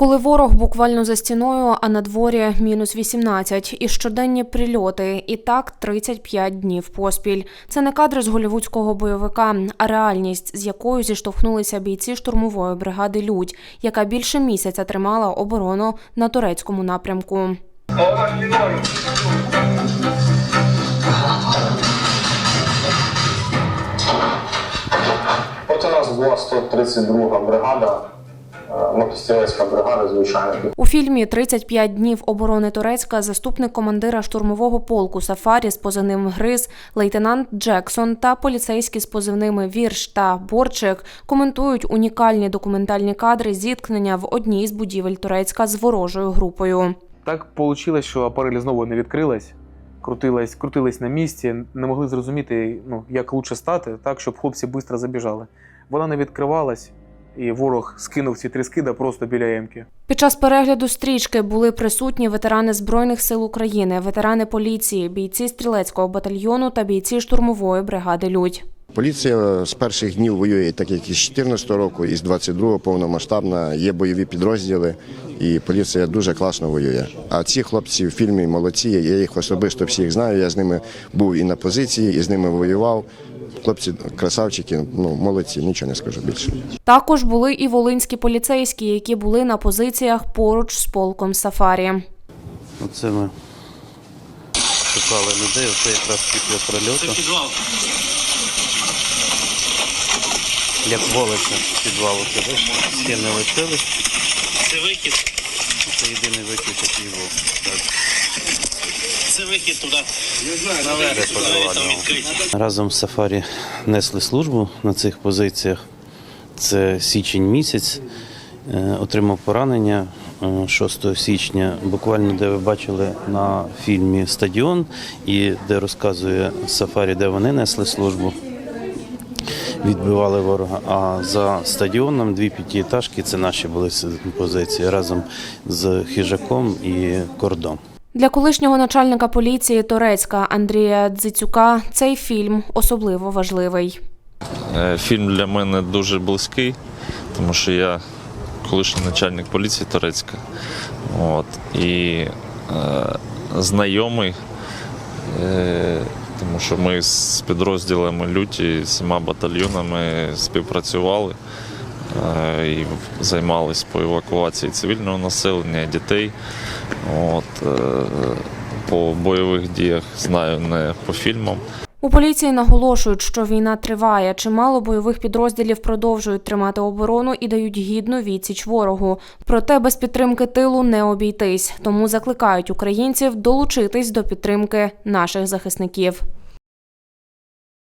Коли ворог буквально за стіною, а на дворі мінус 18, і щоденні прильоти, і так 35 днів поспіль. Це не кадри з голівудського бойовика, а реальність, з якою зіштовхнулися бійці штурмової бригади Людь, яка більше місяця тримала оборону на турецькому напрямку. От у нас була 132 бригада, мотострілецька бригада, звичайно. У фільмі «35 днів оборони Турецька заступник командира штурмового полку Сафарі з позивним Гриз, лейтенант Джексон та поліцейські з позивними Вірш та Борчик коментують унікальні документальні кадри зіткнення в одній з будівель Турецька з ворожою групою. Так вийшло, що апарелі знову не відкрилась, крутилась, крутилась на місці, не могли зрозуміти, ну, як краще стати, так, щоб хлопці швидко забіжали. Вона не відкривалась, і ворог скинув ці три скида просто біля емки. Під час перегляду стрічки були присутні ветерани Збройних сил України, ветерани поліції, бійці стрілецького батальйону та бійці штурмової бригади Людь. Поліція з перших днів воює, так як із 14 року, і з 22-го повномасштабна, є бойові підрозділи, і поліція дуже класно воює. А ці хлопці в фільмі молодці, я їх особисто всіх знаю. Я з ними був і на позиції, і з ними воював. Хлопці красавчики, ну молодці, нічого не скажу більше. Також були і волинські поліцейські, які були на позиціях поруч з полком Сафарі. Оце ми шукали людей, оце якраз після прильоту. підвал. Як волиться підвалу сюди, стіни лишились. Це вихід. Це єдиний вихід, який був. Так. Туди. Наверх. Де там відкриті. Разом з Сафарі несли службу на цих позиціях. Це січень місяць. Е, Отримав поранення е, 6 січня, буквально де ви бачили на фільмі Стадіон, і де розказує Сафарі, де вони несли службу. Відбивали ворога. А за стадіоном дві п'ятиэтажки це наші були позиції разом з хижаком і кордом. Для колишнього начальника поліції Торецька Андрія Дзицюка цей фільм особливо важливий. Е, Фільм для мене дуже близький, тому що я колишній начальник поліції Турецька. От, і е, знайомий, е, тому що ми з підрозділами люті, з всіма батальйонами співпрацювали і займалися по евакуації цивільного населення, дітей. От, е, по бойових діях знаю не по фільмам. У поліції наголошують, що війна триває. Чимало бойових підрозділів продовжують тримати оборону і дають гідну відсіч ворогу. Проте без підтримки тилу не обійтись. Тому закликають українців долучитись до підтримки наших захисників.